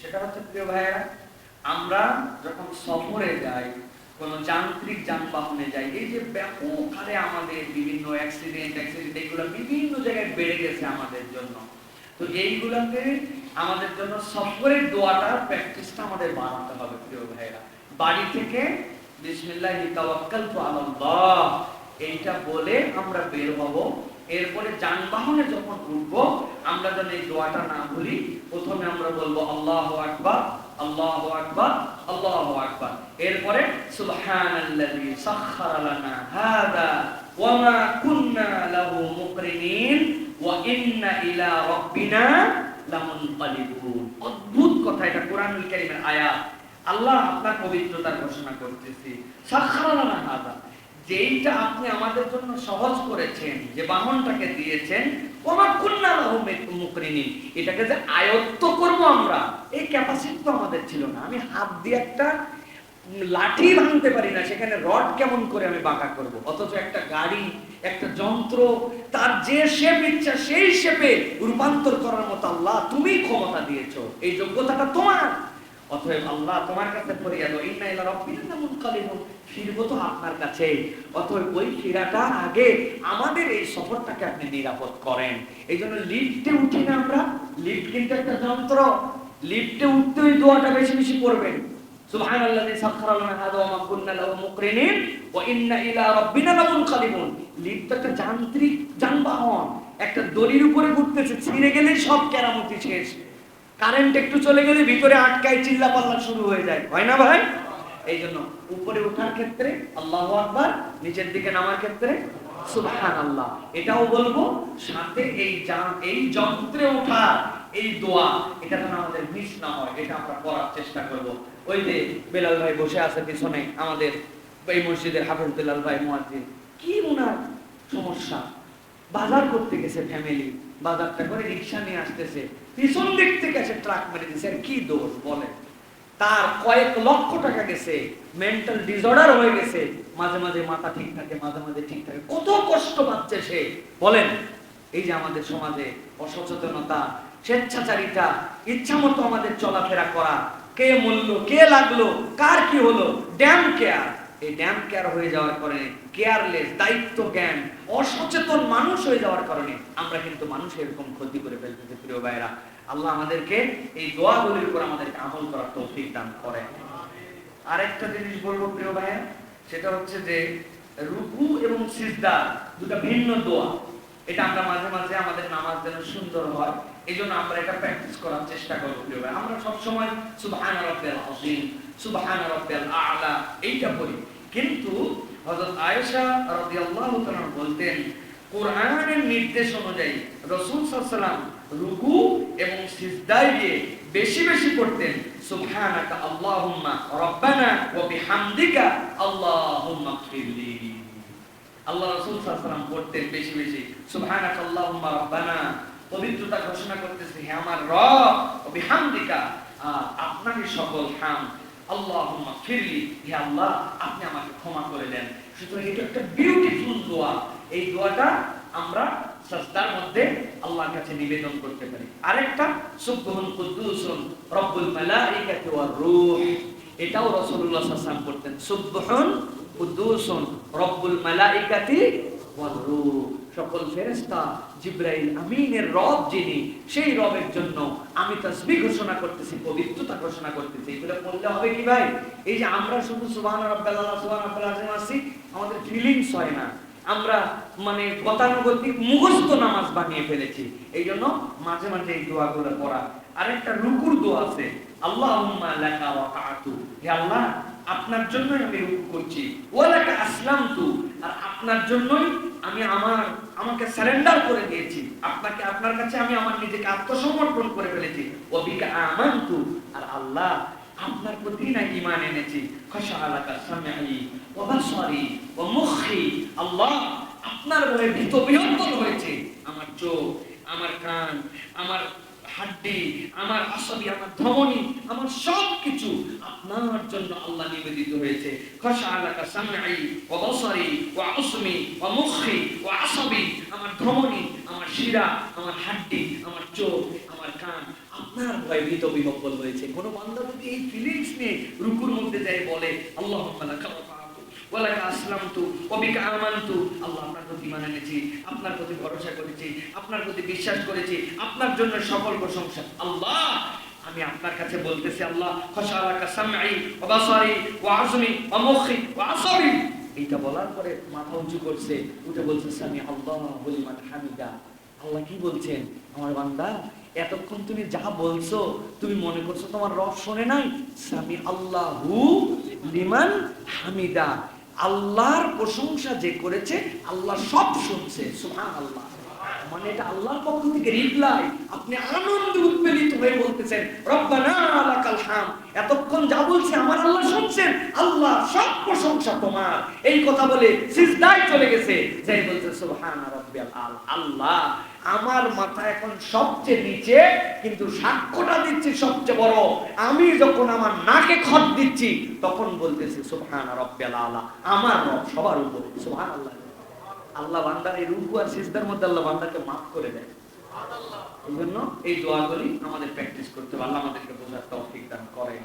সেটা হচ্ছে, প্রিয় ভাইয়েরা, আমরা যখন সফরে যাই যান্ত্রিক যানবাহনে যাই, এই যে ব্যাপক হারে আমাদের বিভিন্ন এগুলো বিভিন্ন জায়গায় বেড়ে গেছে আমাদের জন্য। তো আমাদের জন্য সফরের দোয়াটা প্র্যাকটিসটা আমাদের হবে, প্রিয় ভাইয়েরা। বাড়ি থেকে, বিসমিল্লাহি এইটা বলে আমরা বের হব। এরপরে যানবাহনে যখন উঠব, আমরা যেন এই দোয়াটা না ভুলি প্রথমে আমরা বলব, আল্লাহু আকবার আল্লাহু আকবার আল্লাহু আকবার। এরপরে সাখখারা লানা হাদা ওয়া মা কুন্না লাহু মুকরিনিন ওয়া ইন্না ইলা রাব্বিনা লামুনকালিবুন অদ্ভুত কথা এটা কোরআনুল কারীমের আয়াত। আল্লাহ আপনার পবিত্রতার ঘোষণা করতেছি, সাখখারা লানা হাদা যেইটা আপনি আমাদের জন্য সহজ করেছেন, যে বাহনটাকে দিয়েছেন, ওমা কুন্না মুকরিনিন, এটাকে যে আয়ত্ত করব আমরা, এই ক্যাপাসিটি তো আমাদের ছিল না। আমি হাত দিয়ে একটা লাঠি ভাঙতে পারি না, সেখানে রড কেমন করে আমি বাঁকা করব? অথচ একটা গাড়ি, একটা যন্ত্র, তার যে শেপ ইচ্ছা, সেই শেপে রূপান্তর করার মতো আল্লাহ তুমি ক্ষমতা দিয়েছ। এই যোগ্যতাটা তোমার। অতএব আল্লাহ তোমার কাছে ফরিয়াদ ইন্না ইলা ফিরবো তো আপনার কাছে অতএব ওই ফিরাটা আগে আমাদের এই সফরটাকে আপনি নিরাপদ করেন। এই জন্য লিফটে উঠি না আমরা। লিফট কিন্তু একটা যন্ত্র। লিফটে উঠতে ওই দোয়াটা বেশি বেশি মুকরিনিন ওয়া ইন্না ইলা রাব্বিনা লিফট একটা যান্ত্রিক যানবাহন। একটা দড়ির উপরে ঘুরতেছে, ছিঁড়ে গেলে সব কেরামতি শেষ। কারেন্ট একটু চলে গেলে ভিতরে আটকায় চিল্লা পাল্লা শুরু হয়ে যায়। হয় না ভাই? এই জন্য উপরে ওঠার ক্ষেত্রে আল্লাহ আকবার, নিচের দিকে নামার ক্ষেত্রে আল্লাহ এটাও বলব, সাথে এই এই যন্ত্রে ওঠা এই দোয়া, এটা যেন আমাদের মিস না হয়, এটা আমরা করার চেষ্টা করব। ওই যে বেলাল ভাই বসে আছে পিছনে, আমাদের এই মসজিদের হাফেজ বেলাল ভাই মুয়াজ্জিন। কি ওনার সমস্যা? বাজার করতে গেছে ফ্যামিলি বাজারটা করে রিক্সা নিয়ে আসতেছে। পিছন দিক থেকে এসে ট্রাক মেরে আর কি দোষ বলে তার কয়েক লক্ষ টাকা গেছে। মেন্টাল ডিসঅর্ডার হয়ে গেছে। মাঝে মাঝে মাথা ঠিক থাকে, মাঝে মাঝে ঠিক থাকে। কত কষ্ট পাচ্ছে সে। বলেন, এই যে আমাদের সমাজে অসচেতনতা, স্বেচ্ছাচারিতা ইচ্ছা মতো আমাদের চলাফেরা করা, কে মূল্য কে লাগল, কার কি হলো ড্যাম কেয়ার এই ড্যাম কেয়ার হয়ে যাওয়ার কারণে কেয়ারলেস দায়িত্ব জ্ঞান অসচেতন মানুষ হয়ে যাওয়ার কারণে আমরা কিন্তু মানুষ এরকম ক্ষতি করে ফেলতেছি, প্রিয় ভাইরা আল্লাহ আমাদেরকে এই দোয়াগুলির উপর আমাদেরকে আমল করার তৌফিক দান করে। আরেকটা জিনিস বলব, প্রিয় ভাইয়া, সেটা হচ্ছে যে রুকু এবং সিজদা দুটো ভিন্ন দোয়া। এটা আমরা মাঝে মাঝে আমাদের নামাজ যেন সুন্দর হয় এই জন্য আমরা এটা প্র্যাকটিস করার চেষ্টা করব প্রিয় ভাই আমরা সবসময় সুবহান রাব্বিয়াল আযীম সুবহান রাব্বিয়াল আ'লা এইটা পড়ি। কিন্তু হযরত আয়েশা রাদিয়াল্লাহু তাআলা বলতেন, কোরআনের নির্দেশ অনুযায়ী রাসূল সাল্লাল্লাহু রুকু এবং সিজদায় গিয়ে বেশি বেশি পড়তেন, সুবহানাকা আল্লাহুম্মা রাব্বানা ওয়া বিহামদিকা আল্লাহুম্মা গফিরলি। আল্লাহ রাসূল সাল্লাল্লাহু আলাইহি ওয়াসাল্লাম পড়তেন বেশি বেশি, সুবহানাকা আল্লাহুম্মা রাব্বানা পবিত্রতা ঘোষণা করতেছে হে আমার রব বিহামদিকা আপনারই সকল হাম। গফিরলি, হে আল্লাহ, আপনি আমাকে ক্ষমা করে দেন। সুতরাং এটা একটা বিউটিফুল দোয়া। এই দোয়াটা আমরা সাজদার মধ্যে আল্লাহর কাছে নিবেদন করতে পারি। আরেকটা সুবহুন কুদ্দুসুন রব্বুল মালাইকাতি ওয়ার রূহ। এটাও রাসূলুল্লাহ সাল্লাল্লাহু করতেন সুবহুন কুদ্দুসুন রব্বুল মালাইকাতি ওয়ার রূহ। সকল ফেরেশতা জিবরাইল আমিনের রব যিনি, সেই রবের জন্য আমি তাসবিহ ঘোষণা করতেছি, পবিত্রতা ঘোষণা করতেছি। এগুলো বললে হবে কি ভাই? এই যে আমরা শুধু সুবহান রাব্বাল আলা সুবহান আসি, আমাদের ফিলিংস হয় না। আমরা মানে গতানুগতিক মুখস্থ নামাজ বানিয়ে ফেলেছি। এই জন্য মাঝে মাঝে এই দোয়াগুলো পড়া। আরেকটা রুকুর দোয়া আছে আল্লাহ হে আল্লাহ, আপনার জন্যই আমি রুকু করছি। ও লেখা আসলাম আসলামতু আর আপনার জন্যই আমি আমার, আমাকে সারেন্ডার করে দিয়েছি। আপনাকে, আপনার কাছে আমি আমার নিজেকে আত্মসমর্পণ করে ফেলেছি। ওবিকা আমানতু, আর আল্লাহ আপনার প্রতি না ঈমান এনেছি। খশা আলাকা সামঈ ওয়া বাসারি ওয়া মুখি। আল্লাহ আপনার ভয়ে ভীত বিহ্বল হয়েছে। আমার চোখ, আমার কান, আমার হাড্ডি আমার আসাবি আমার ধমনী, আমার সব কিছু আপনার জন্য আল্লাহ নিবেদিত হয়েছে। খশা আলাকা সামঈ ওয়া বাসারি ওয়া আসমি ওয়া মুখি ওয়া আসাবি আমার ধমনী, আমার শিরা, আমার হাড্ডি, আমার চোখ, আমার কান, আপনার ভয় ভীত বিহব্বল হয়েছে। কোন যদি এই ফিলিংস নিয়ে রুকুর মধ্যে যায় বলে আল্লাহ ওয়ালাকা আসলামতু ওবিকা আমানতু আল্লাহ আপনার প্রতি ইমান এনেছি, আপনার প্রতি ভরসা করেছি, আপনার প্রতি বিশ্বাস করেছি, আপনার জন্য সকল প্রশংসা। আল্লাহ, আমি আপনার কাছে বলতেছি, আল্লাহ খশালাকা সামঈ ওয়া বাসারি ওয়া আজমি এইটা বলার পরে মাথা উঁচু করছে, উঠে বলছে, সামি আল্লাহ লিমান হামিদা। আল্লাহ কি বলছেন? আমার বান্দা, এতক্ষণ তুমি যা বলছো, তুমি মনে করছ তোমার রব শোনে নাই? সামি আল্লাহু লিমান হামিদা। আল্লাহর প্রশংসা যে করেছে, আল্লাহ সব শুনছে। সুবহান আল্লাহ মানে এটা আল্লাহর পক্ষ থেকে রিপ্লাই আপনি হয়ে বলতেছেন, রব্বানা হাম এতক্ষণ যা বলছি আমার আল্লাহ শুনছেন, আল্লাহ সব প্রশংসা তোমার। এই কথা বলে সিজদায় চলে গেছে। যাই বলতে সুবহান আল আল্লাহ আমার মাথা এখন সবচেয়ে নিচে কিন্তু সাক্ষ্যটা দিচ্ছি সবচেয়ে বড়। আমি যখন আমার নাকে খত দিচ্ছি তখন বলতেছি সুবহান আলা। আমার রব সবার উপরে। সুবহান আল্লাহ আল্লাহ বান্দার এই রুকু আর সিজদার মধ্যে আল্লাহ বান্দাকে মাফ করে দেয়। এই জন্য এই দোয়াগুলি আমাদের প্র্যাকটিস করতে হবে। আল্লাহ আমাদেরকে বোঝার তৌফিক দান করেন।